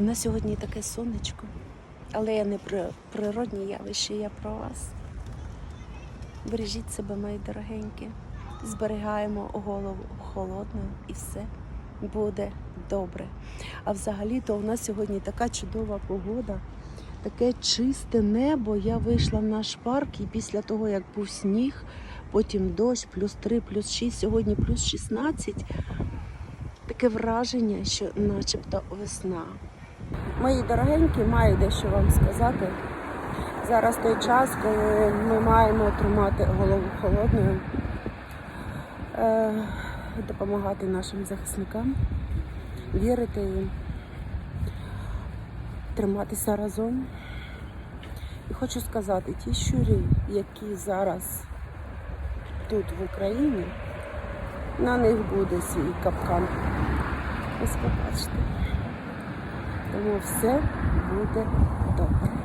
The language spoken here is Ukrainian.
У нас сьогодні таке сонечко, але я не про природні явища, я про вас. Бережіть себе, мої дорогенькі. Зберігаємо голову холодною і все буде добре. А взагалі-то у нас сьогодні така чудова погода, таке чисте небо. Я вийшла в наш парк і після того, як був сніг, потім дощ, плюс 3, плюс 6, сьогодні плюс 16. Таке враження, що начебто весна. Мої дорогенькі, маю дещо вам сказати. Зараз той час, коли ми маємо тримати голову холодною, е, допомагати нашим захисникам, вірити їм, триматися разом. І хочу сказати, ті щурі, які зараз тут в Україні, на них буде свій капкан. Ось побачите. Тому все буде добре.